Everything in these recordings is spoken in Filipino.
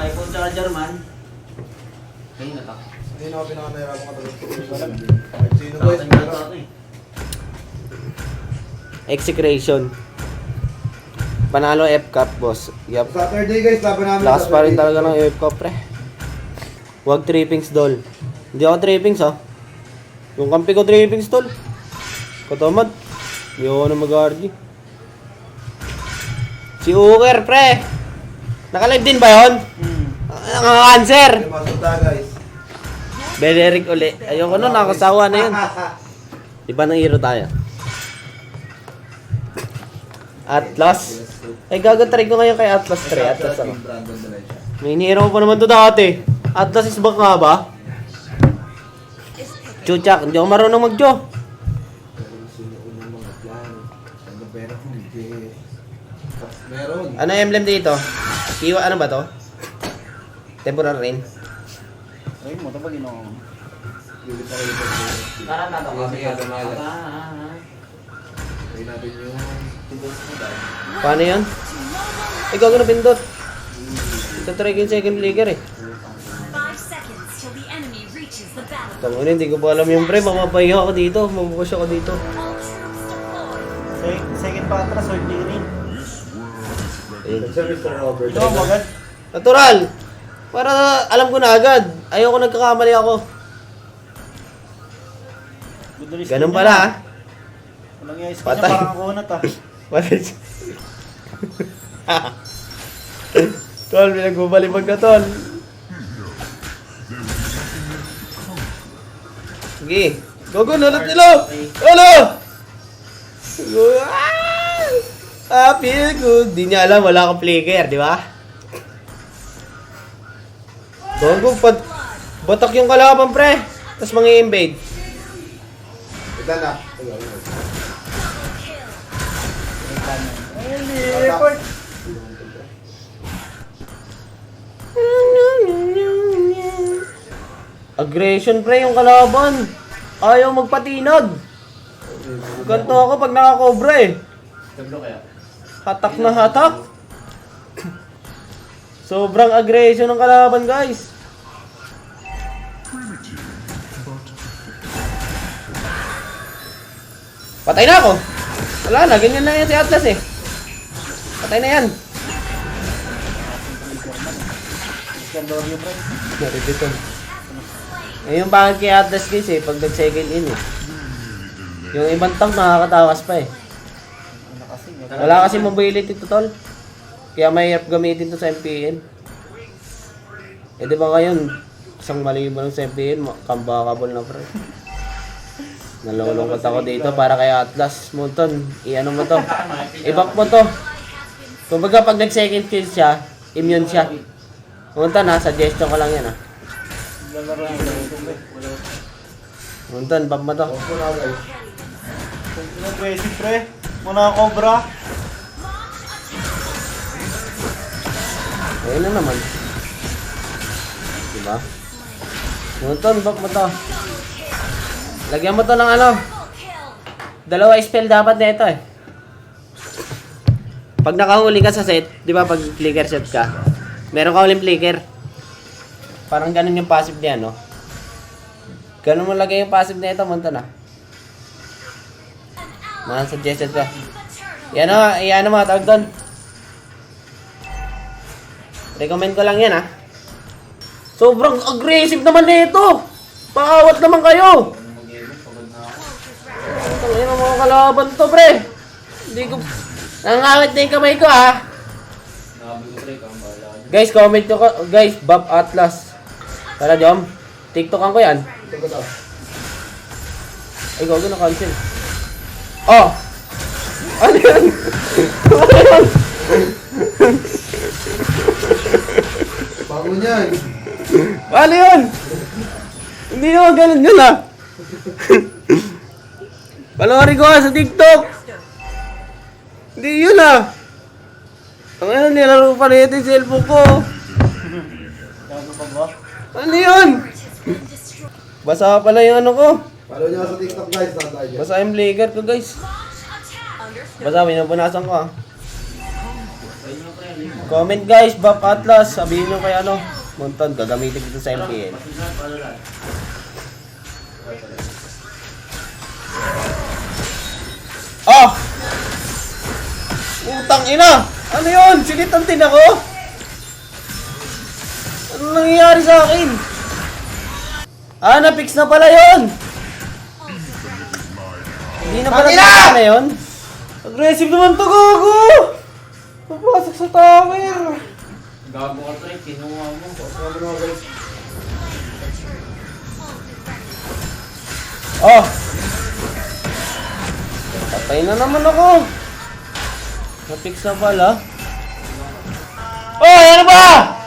iPhone charger man. Kayo na tak. Hindi na ako pinakamahirap ko talaga. Kahit sino Tatang na ito eh. Execration. Panalo F-Cup, boss. Yup. Saturday guys, laban namin. Lakas pa rin talaga ng F-Cup, pre. Huwag trippings, dol. Hindi ako trippings, ha. Yung kampi ko trippings, dol. Katamad. Hindi ako na mag-RG. Si Uker, pre. Nakalive din ba yun? Hmm. Nakaka-cancer. Okay, Masunta guys. Beneric uli. Ayoko nun, nakasawa na yun. Iba ng hero tayo. Atlas. Ay, gagatry ko ngayon kay Atlas 3. Atlas ako. May inihiro ko pa naman to dati. Atlas is back nga ba? Chuchak, hindi ako marunong mag-jo. Ano. Ano emblem dito? Kiwa, ano ba to? Temporal rain. Ay mo, ito ba ginawa mo? Pili pa kayo pag Parang tato Sige, sige, Ah, gamala. ah, ah. Try natin yung Paano yan? Ay, gago na pindot. Ito try yung second flicker eh. Battle. Tamo hindi ko pa alam yung pre. Mamapahiya ako dito. Mabubukas ako dito. Second patras or clearing. Ito magad. Natural! Para alam ko na agad. Ayoko nagkakamali ako. Ganun pala ah. Walang yung ice Patay. niya parang kunat ah. Patay siya. tol, pinagbubalibag ka, tol. Sige. Go, go, nalot nilo! Ano? Ah, feel good. Di niya alam, wala akong flicker, di ba? Gogo, pat batak yung kalaban, pre. Tapos mga invade Ito na. Report. Aggression, pre, yung kalaban. Ayaw magpatinag. Ganto ako pag nakakobra eh. Hatak na hatak. Sobrang aggression ng kalaban, guys. Patay na ako. Wala na, ganyan na yan si Atlas eh. Patay na yan. Narito. Eh, yung bakit kay Atlas guys eh, pag nag-second in eh. Yung ibang tank nakakatawas pa eh. Wala kasi mobility to tol. Kaya mahirap gamitin to sa MPN. Eh di ba ngayon, isang mali mo lang sa MPN, kambakable na pre. Nalulungkot ako dito para kay Atlas. Munton, i-ano mo to. I-back mo to. Kumbaga pag nag-second kill siya, immune siya. Munton ha, suggestion ko lang yan ha. Munton, bab mo to. Aggressive pre. Muna cobra. Ayun na naman. Diba? Munton, bak mo to. Lagyan mo to ng ano. Dalawa spell dapat nito eh. Pag nakahuli ka sa set, di ba pag flicker set ka, meron ka uling flicker. Parang ganun yung passive niya, no? Ganun mo lagay yung passive nito, munton ah. Mga suggested ko. Yan o, yan o mga tawag doon. Recommend ko lang yan ah. Sobrang aggressive naman nito. Paawat naman kayo. Kalaban to, pre. Hindi ko... Nangangawit na yung kamay ko, ah. Guys, comment nyo ko. Guys, Bob Atlas. Tara, Jom. TikTokan ko yan. Ay, gago na cancel. Oh! Ano yan? ano yan? Bago niyan. Ano yun? Hindi naman ganun yun ah. Panoorin ko sa TikTok. Hindi yun ah. Ang ano, nilaro pa na yung cellphone ko. Ano yun? Basa pala yung ano ko. Follow ako sa TikTok guys. Saan tayo? Basa yung flicker ko guys. Basa, pinupunasan ko ah. Comment guys, Buff Atlas, sabihin nyo kay ano, Monton, gagamitin dito sa MPL. Utang ina! Ano yun? Sinitan din ako? Ano nangyayari sa akin? Ah, na-fix na pala yun! Hindi na pala Tangina! na yun? Aggressive naman to, gago! Papasok sa tower! Gago ka pre, kinuha mo. Sabi mo guys. Oh! Patay na naman ako! Na-fix na pala. Oh, ano ba?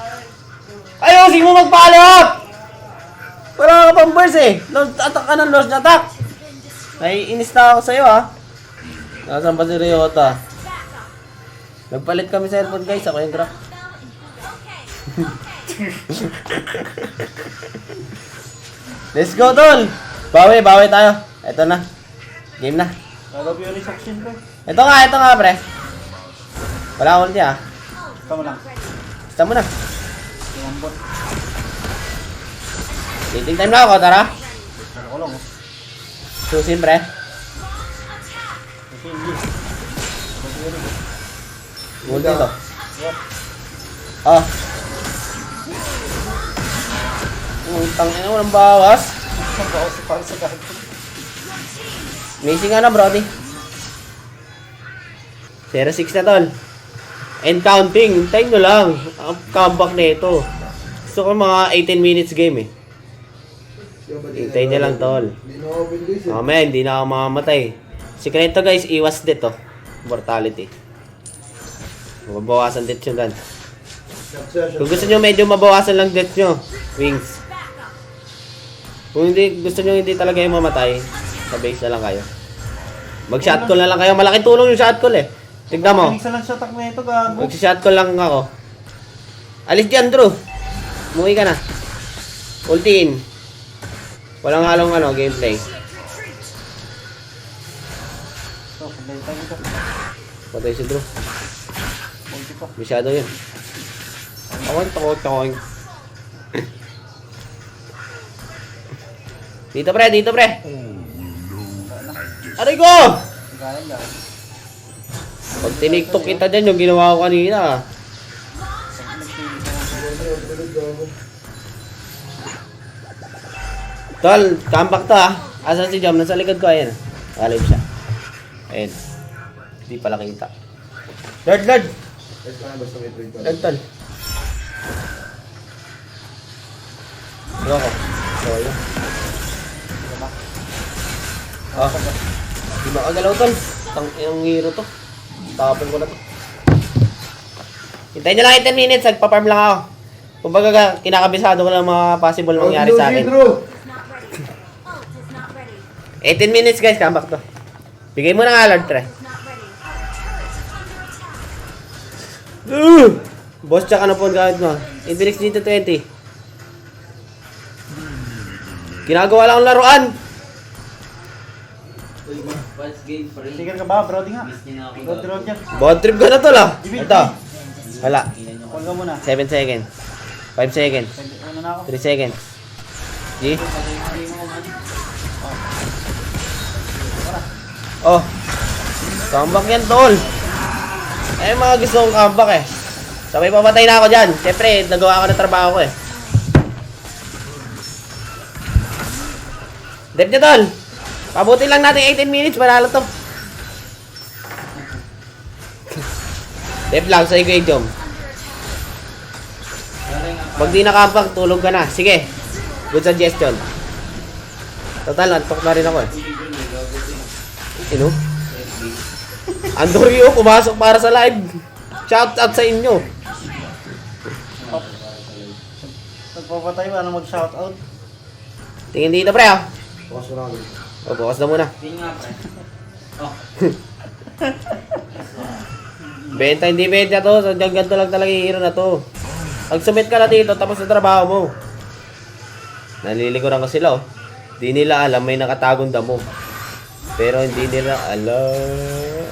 Ayusin mo up! Wala ka pang burst eh. Lost attack ka ng lost attack. Naiinis na ako sa'yo ah. Nasaan ba si Ryota? Nagpalit kami sa airport guys. Ako yung grab. Let's go, tol! Bawi, bawi tayo. Ito na. Game na. Lalo yung resuction ko. Ito nga, ito nga, pre. Wala akong ulti ah. Tama lang. Basta mo na. Yung bot. Dating time na ako, tara. Ano ko lang oh. Susin, pre. Kasi hindi. Ulti to. Yep. Ah. Utang ina, walang bawas. Ang bawas para sa gago. Amazing nga na, brody. 0-6 na, tol. And counting. Hintayin nyo lang. Ang comeback na ito. Gusto ko mga 18 minutes game eh. Hintayin nyo lang, tol. Mamaya, hindi na ako mamamatay. Sikreto guys, iwas oh. Mortality. Mabawasan death nyo dan. Kung gusto nyo medyo mabawasan lang death nyo, wings. Kung hindi, gusto nyo hindi talaga yung mamatay, sa base na lang kayo. Mag-shot call na lang kayo. Malaking tulong yung shot call eh. Tignan mo. Isa lang attack na ito, gago. Mag-shot call lang ako. Alis dyan, Drew. Umuwi ka na. Ultiin. Walang halong ano, gameplay. So, sandali tayo dito. Patay si Drew. Ulti pa. Masyado yun. Takot, takot, takot. dito pre, dito pre. Aray ko! Gaya lang. Pag tiniktok kita dyan, yung ginawa ko kanina. Tol, comeback to ah. Asan si Jom? Nasa likod ko, ayan. Alive siya. Ayan. Hindi pala kita. Lord, Lord! Lord, tol. Ayoko. So, yun. Ah, di makagalaw tol. Tang yung hero to. Tapon ko na to. Hintayin nyo lang yung 10 minutes, nagpa-farm lang ako. Kumbaga, ka- kinakabisado ko lang mga possible mangyari sa akin. Drew! Ult is not ready. 18 minutes guys, comeback to. Bigay mo na nga, Lord Tre. Uh! Boss, tsaka na po ang gamit mo. Infinix dito 20. Ginagawa lang ang laruan. First game rin. Sticker ka ba, Brody nga? Miss niya na ako. Road road yan. Bad trip ka na to lah. Ito. Wala. Call ka muna. 7 seconds. 5 seconds. Ano na ako? 3 seconds. G? Oh. Comeback yan, tol. Eh, mga gusto kong comeback eh. Sabay pamatay na ako dyan. Siyempre, nagawa ko ng trabaho ko eh. Dep niya, tol. Pabuti lang natin 18 minutes, manalo to. Dep lang, sa ikaw, Jom. Pag di nakampang, tulog ka na. Sige. Good suggestion. Total, antok na rin ako eh. Sino? Andorio, pumasok para sa live. Shout out sa inyo. Nagpapatay ba? Ano mag-shoutout? Tingin dito pre ah. Bukas mo na ako. O, bukas na muna. Hindi nga pre. Oh, Benta, hindi benta to. So, ganito lang talaga yung hero na to. Pag submit ka na dito, tapos na trabaho mo. Nalilikuran ko sila oh. Di nila alam may nakatagong damo. Pero hindi nila alam.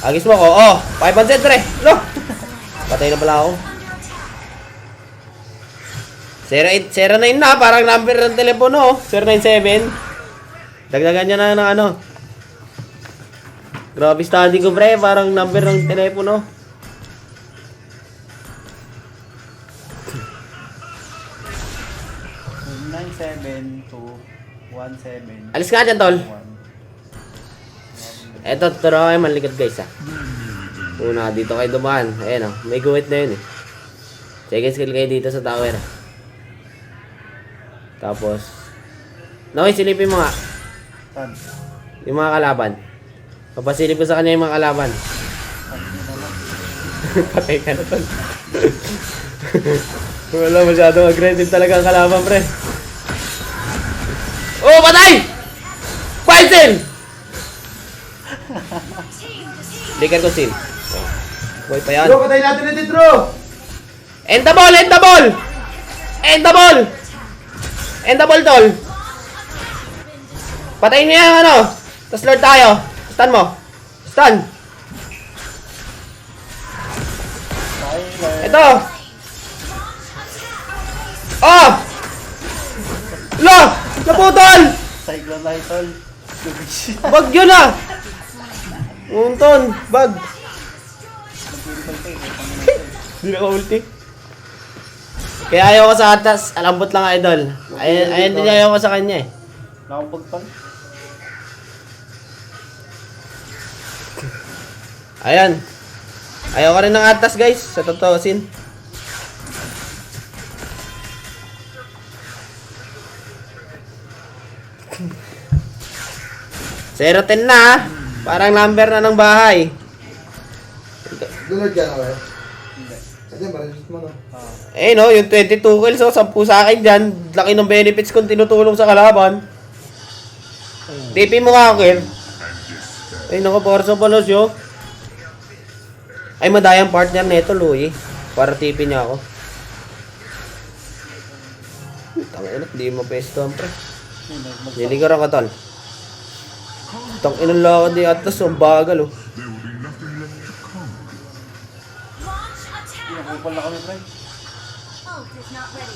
Agis mo ko. Oh, 500 pre. Lo. Patay na pala ako. 08, 09 na, parang number ng telepono. oh. 097. Dagdagan niya na ng ano. Grabe study ko pre, parang number ng telepono. Nine seven two one seven. Alis ka dyan, tol. Eto, turo kayo malikot guys ah. Una, dito kayo dumaan. Ayan oh, may guwit na yun eh. Check skill kayo dito sa tower. Tapos, Noy, silipin mo nga. Tan. Yung mga kalaban. Papasilip ko sa kanya yung mga kalaban. Patay ka na tol. Wala masyadong aggressive talaga ang kalaban, pre. Oh, patay! Poison! Flicker ko seal. Boy pa yan. Bro, patay natin na dito, bro! End the ball! End the ball! End the ball! The ball, tol! Patayin niya yung ano! Tapos lord tayo! Stun mo! Stun! Ito! Oh! Lo! Naputol! Cyclone Idol. Bag yun ah! Unton! Bag! Hindi na ulti. Kaya ayaw ko sa atas. Alambot lang idol. Ayan, ayan din ayaw ko sa kanya eh. Nakabog tol. Ayan. Ayaw ka rin ng atas guys. Sa totoo sin. Zero ten na ah. Parang number na ng bahay. Lunod ka na, bro. Kasi, maraming mo, no? Ah. Eh no, yung 22 kills, oh, 10 sa akin dyan. Laki ng benefits kung tinutulong sa kalaban. TP mo nga, Kir. Ay, naku, Forza Palos yun. Ay, madayang partner nito, Louie. Para TP niya ako. Tangina, hindi mo pesto, pre. Niligaran ka, tol. Tangina lang di atas, ang bagal, oh. Nakupal na kami, pre. Turret.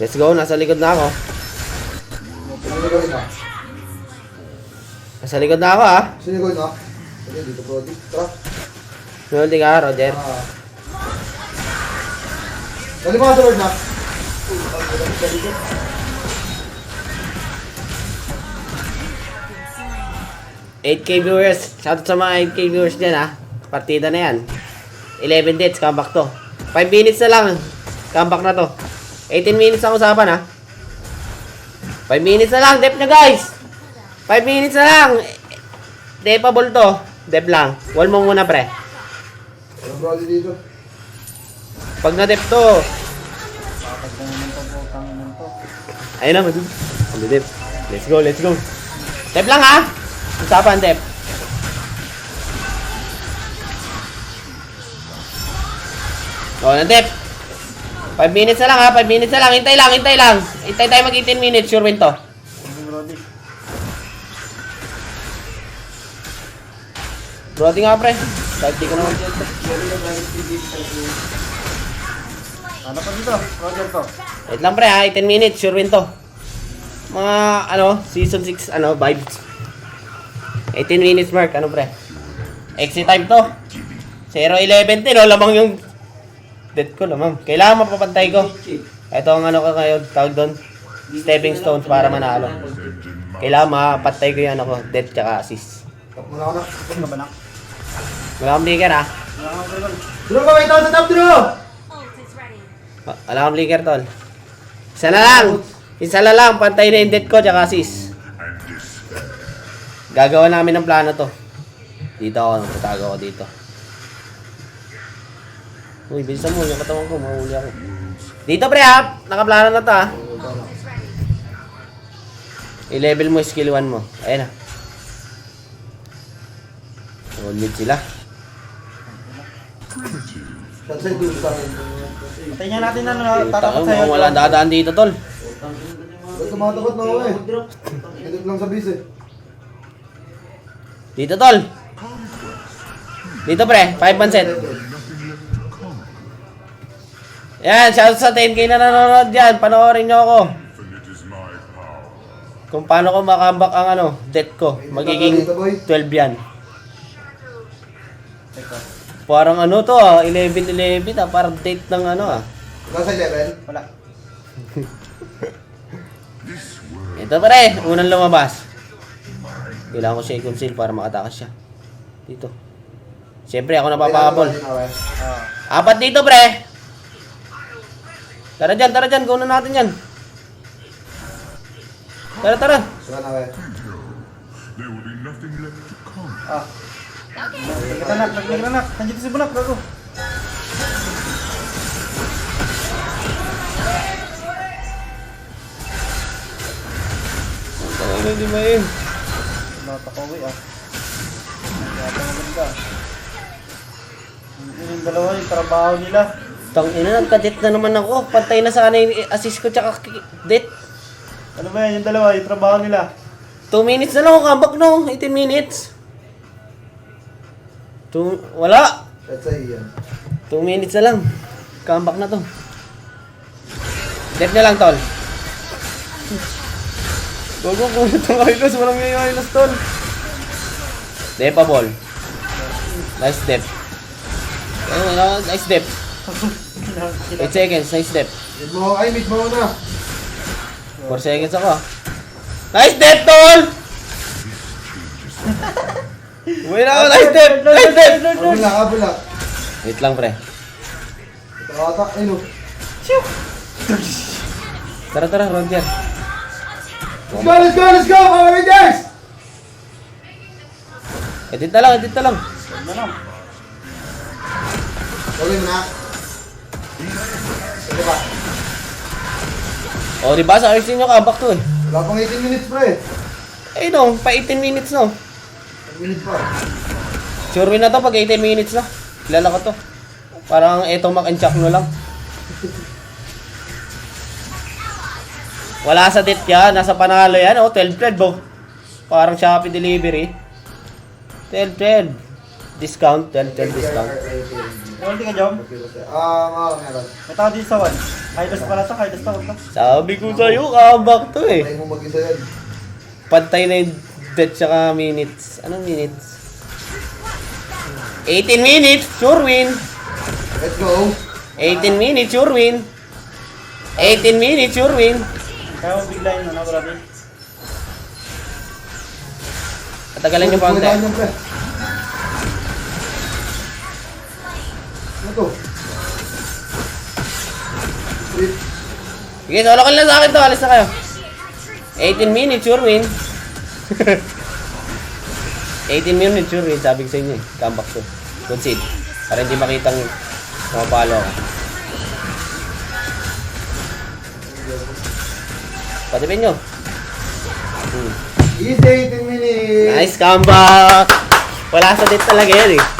Let's go, nasa likod na ako. Nasa likod na ako, ah. Sinigod na. Sige, dito, bro. Dito, tara. Nulti ka, Roger. Ah. Dali mo ka sa Lord na. 8k viewers. Shoutout sa mga 8k viewers dyan ha. Partida na yan. 11 dates, comeback to. 5 minutes na lang. Comeback na to. 18 minutes ang usapan ha. 5 minutes na lang, dep na guys. 5 minutes na lang. Depable to. Dep lang. Wall mo muna pre. Walang brody dito. Pag na dep to, ayun na, madun. Ano dep? Let's go, let's go. Dep lang ha. Usapan dep. Oh, na dep. 5 minutes na lang ha, 5 minutes na lang. Hintay lang, hintay lang. Hintay tayo mag 18 minutes, sure win to. Brody nga pre. Kahit di ko naman Ano pa dito? Roger to. Wait lang pre ha, 18 minutes, sure win to. Mga ano, season 6 ano, vibes. 18 minutes mark, ano pre? Exit time to. 0-11 din, oh, lamang yung death ko lamang. Kailangan mapapantay ko. Ito ang ano ko kayo, tawag doon. Stepping stones para manalo. Kailangan mapatay ko yung ano ko, death tsaka assist. Muna ako na. Tapos ka ba na? Wala kang blinker ha. Wala Drew, kaway tao sa top, Drew! Wala kang blinker tol. Isa na lang. Isa na lang, pantay na yung death ko tsaka assist. Gagawa namin ng plano to. Dito ako, tatago ako dito. Uy, bilisan mo, yung katawan ko, mahuli ako. Dito pre ha, nakaplano na to ha. I-level mo skill 1 mo. Ayan na. All mid sila. Patayin niya natin na, no? Tatakot tatakot sa'yo. Wala dadaan dito tol. Ba't tumatakot na ako eh? Edit lang sa bis eh. Dito, tol. Dito, pre. 5 man set. Yan, shout sa 10k na nanonood dyan. Panoorin nyo ako. Kung paano ko makambak ang ano, death ko. Magiging 12 yan. Parang ano to ah, 11-11 ah. Parang date ng ano ah. Nasa level? Wala. Ito pare, unang lumabas. Kailangan ko siya i-conceal para makatakas siya. Dito. Siyempre ako napapakabol. Ah. Apat dito pre. Tara dyan, tara dyan. Gawin na natin yan. Tara, tara. Saan na kayo? Ah. Teka nak, teka nak. Nandiyan si Bunak, gago. Tara na, di main. Natakawi ah. Yata maganda. Yun yung dalawa yung trabaho nila. Tang ina, nagka-date na naman ako. Pantay na sana yung assist ko tsaka date. Ano ba yan yung dalawa yung trabaho nila? 2 minutes na lang ako comeback no. 18 minutes. Two, wala. That's a yan. 2 minutes na lang. Comeback na to. Date na lang, tol. Gogo, kung itong Hylos, walang yung Hylos, tol. Depa ball. Nice step. Ayun, nice step. 8 seconds, nice step. Mid mo, ay mid mo na. 4 seconds ako. Nice step, tol! Uwi na ako, nice step! Nice step! Abula, abula. Wait lang, pre. Ito ata, ay no. Tara, tara, Roger. Let's go, let's go, let's go, mga Rangers! Edit na lang, edit na lang. Ano na? Tuloy mo na. Ito ba? O, di ba? Sa RC nyo, comeback to eh. Wala pang 18 minutes pre. Eh, no, pa 18 minutes no. 1 minute pa. Sure win na to pag 18 minutes na. Kilala ko to. Parang eto mac and chuck no lang. Wala sa dit yan, nasa panalo yan. Oh, 12-12 bo. Parang Shopee delivery. 12-12. Discount, 12-12 discount. Ulti ka, Jom? Ah, mga meron. May tao dito sa one. Kaidos pala to, kaidos to. to. Sabi ko sa'yo, comeback to eh. Tayo mo mag-isa yan. Pantay na yung death tsaka minutes. Anong minutes? 18 minutes, sure win. Let's go. 18 minutes, sure win. 18 minutes, sure win. Kaya mo bigla yun, ano, grabe. Patagalan nyo pa Wala konti. niyan, pre. To? Wait. Sige, solo ka lang sa akin to. Alis na kayo. 18 minutes, sure win. 18 minutes, sure win. Sabi ko sa inyo eh. Comeback to. Concede. Para hindi makitang mapapalo ka. Patipin nyo. Hmm. Easy 18 minutes. Nice comeback! Wala sa date talaga yan eh.